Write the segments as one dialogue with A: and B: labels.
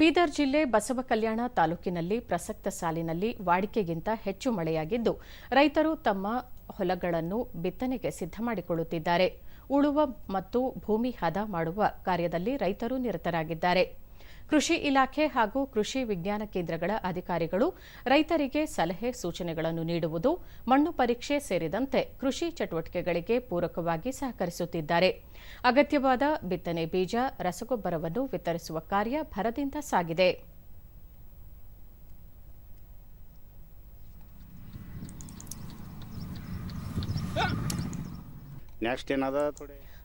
A: ಬೀದರ್ ಜಿಲ್ಲೆ ಬಸವ ಕಲ್ಯಾಣ ತಾಲೂಕಿನಲ್ಲಿ ಪ್ರಸಕ್ತ ಸಾಲಿನಲ್ಲಿ ವಾಡಿಕೆಗಿಂತ ಹೆಚ್ಚು ಮಳೆಯಾಗಿದ್ದು, ರೈತರು ತಮ್ಮ ಹೊಲಗಳನ್ನು ಬಿತ್ತನೆಗೆ ಸಿದ್ಧ ಮಾಡಿಕೊಳ್ಳುತ್ತಿದ್ದಾರೆ ಉಳುವ ಮತ್ತು ಭೂಮಿ ಹದ ಮಾಡುವ ಕಾರ್ಯದಲ್ಲಿ ರೈತರು ನಿರತರಾಗಿದ್ದಾರೆ. ಕೃಷಿ ಇಲಾಖೆ ಹಾಗೂ ಕೃಷಿ ವಿಜ್ಞಾನ ಕೇಂದ್ರಗಳ ಅಧಿಕಾರಿಗಳು ರೈತರಿಗೆ ಸಲಹೆ ಸೂಚನೆಗಳನ್ನು ನೀಡುವುದು, ಮಣ್ಣು ಪರೀಕ್ಷೆ ಸೇರಿದಂತೆ ಕೃಷಿ ಚಟುವಟಿಕೆಗಳಿಗೆ ಪೂರಕವಾಗಿ ಸಹಕರಿಸುತ್ತಿದ್ದಾರೆ. ಅಗತ್ಯವಾದ ಬಿತ್ತನೆ ಬೀಜ, ರಸಗೊಬ್ಬರವನ್ನು ವಿತರಿಸುವ ಕಾರ್ಯ ಭರದಿಂದ ಸಾಗಿದೆ.
B: ನೆಕ್ಸ್ಟ್ ಏನದ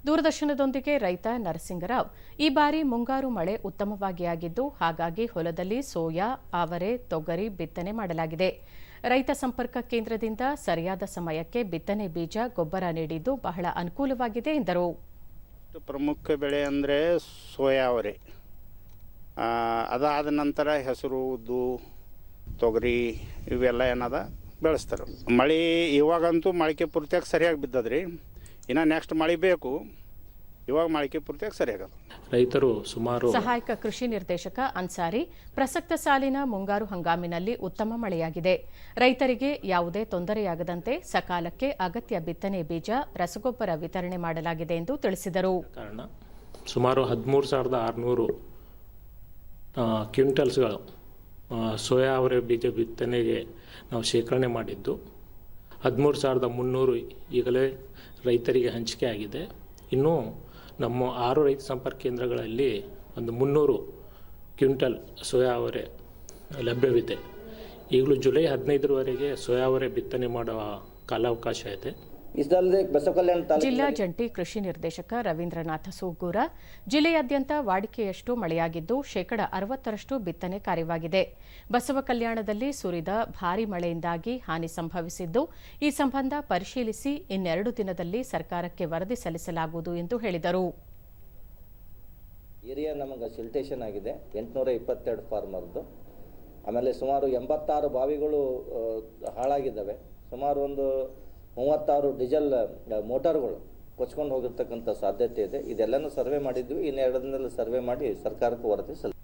A: ದೂರದರ್ಶನದೊಂದಿಗೆ ರೈತ ನರಸಿಂಗರಾವ್. ಈ ಬಾರಿ ಮುಂಗಾರು ಮಳೆ ಉತ್ತಮವಾಗಿ ಆಗಿದ್ದು ಹಾಗಾಗಿ ಹೊಲದಲ್ಲಿ ಸೋಯಾ, ಅವರೆ, ತೊಗರಿ ಬಿತ್ತನೆ ಮಾಡಲಾಗಿದೆ. ರೈತ ಸಂಪರ್ಕ ಕೇಂದ್ರದಿಂದ ಸರಿಯಾದ ಸಮಯಕ್ಕೆ ಬಿತ್ತನೆ ಬೀಜ, ಗೊಬ್ಬರ ನೀಡಿದ್ದು ಬಹಳ ಅನುಕೂಲವಾಗಿದೆ ಎಂದರು.
B: ಪ್ರಮುಖ ಬೆಳೆ ಅಂದರೆ ಸೋಯಾ ಅವರೆ. ಅದಾದ ನಂತರ ಹೆಸರು, ಉದ್ದು, ತೊಗರಿ ಇವೆಲ್ಲ ಏನದ ಬೆಳೆಸ್ತಾರೆ. ಮಳೆ ಇವಾಗಂತೂ ಮೊಳಕೆ ಪೂರ್ತಿಯಾಗಿ ಸರಿಯಾಗಿ ಬಿದ್ದದ್ರಿ. ಇನ್ನು ನೆಕ್ಸ್ಟ್ ಮಳೆ ಬೇಕು. ಇವಾಗ ಮಳಿಕೆ ಪೂರ್ತಿಯಾಗಿ ಸರಿಯಾಗದು
C: ರೈತರು ಸುಮಾರು
A: ಸಹಾಯಕ ಕೃಷಿ ನಿರ್ದೇಶಕ ಅನ್ಸಾರಿ ಪ್ರಸಕ್ತ ಸಾಲಿನ ಮುಂಗಾರು ಹಂಗಾಮಿನಲ್ಲಿ ಉತ್ತಮ ಮಳೆಯಾಗಿದೆ. ರೈತರಿಗೆ ಯಾವುದೇ ತೊಂದರೆಯಾಗದಂತೆ ಸಕಾಲಕ್ಕೆ ಅಗತ್ಯ ಬಿತ್ತನೆ ಬೀಜ ರಸಗೊಬ್ಬರ ವಿತರಣೆ ಮಾಡಲಾಗಿದೆ ಎಂದು ತಿಳಿಸಿದರು.
C: ಕಾರಣ ಸುಮಾರು ಹದಿಮೂರು ಸಾವಿರದ ಆರುನೂರು ಕ್ವಿಂಟಲ್ಸ್ಗಳು ಸೋಯಾ ಅವರೆ ಬೀಜ ಬಿತ್ತನೆಗೆ ನಾವು ಶೇಖರಣೆ ಮಾಡಿದ್ದು. ಹದಿಮೂರು ಸಾವಿರದ ಮುನ್ನೂರು ಈಗಲೇ ರೈತರಿಗೆ ಹಂಚಿಕೆ ಆಗಿದೆ. ಇನ್ನು ನಮ್ಮ ಆರು ರೈತ ಸಂಪರ್ಕ ಕೇಂದ್ರಗಳಲ್ಲಿ ಒಂದು ಮುನ್ನೂರು ಕ್ವಿಂಟಲ್ ಸೋಯಾ ಅವರೆ ಲಭ್ಯವಿದೆ. ಈಗಲೂ ಜುಲೈ ಹದಿನೈದರವರೆಗೆ ಸೋಯಾ ಅವರೆ ಬಿತ್ತನೆ ಮಾಡುವ ಕಾಲಾವಕಾಶ ಇದೆ.
A: ಜಿಲ್ಲಾ ಜಂಟಿ ಕೃಷಿ ನಿರ್ದೇಶಕ ರವೀಂದ್ರನಾಥ ಸೂಗೂರ. ಜಿಲ್ಲೆಯಾದ್ಯಂತ ವಾಡಿಕೆಯಷ್ಟು ಮಳೆಯಾಗಿದ್ದು ಶೇಕಡ ಅರವತ್ತರಷ್ಟು ಬಿತ್ತನೆ ಕಾರ್ಯವಾಗಿದೆ. ಬಸವ ಕಲ್ಯಾಣದಲ್ಲಿ ಸುರಿದ ಭಾರಿ ಮಳೆಯಿಂದಾಗಿ ಹಾನಿ ಸಂಭವಿಸಿದ್ದು ಈ ಸಂಬಂಧ ಪರಿಶೀಲಿಸಿ ಇನ್ನೆರಡು ದಿನದಲ್ಲಿ ಸರ್ಕಾರಕ್ಕೆ ವರದಿ ಸಲ್ಲಿಸಲಾಗುವುದು ಎಂದು ಹೇಳಿದರು.
D: ಏರಿಯಾ ನಮಗೆ ಸಿಲ್ಟೇಷನ್ ಆಗಿದೆ. ಎಂಟುನೂರ ಇಪ್ಪತ್ತೆರಡು ಫಾರ್ಮರ್ದು. ಆಮೇಲೆ ಸುಮಾರು ಎಂಬತ್ತಾರು ಬಾವಿಗಳು ಹಾಳಾಗಿದ್ದಾವೆ. ಸುಮಾರು ಒಂದು ಮೂವತ್ತಾರು ಡೀಸೆಲ್ ಮೋಟಾರ್ಗಳು ಕೊಚ್ಕೊಂಡು ಹೋಗಿರ್ತಕ್ಕಂಥ ಸಾಧ್ಯತೆ ಇದೆ. ಇದೆಲ್ಲನೂ ಸರ್ವೆ ಮಾಡಿದ್ವಿ. ಇನ್ನೆರಡನ್ನೆಲ್ಲ ಸರ್ವೆ ಮಾಡಿ ಸರ್ಕಾರಕ್ಕೂ ವರದಿ ಸಲ್ಲಿಸ್ತೀವಿ.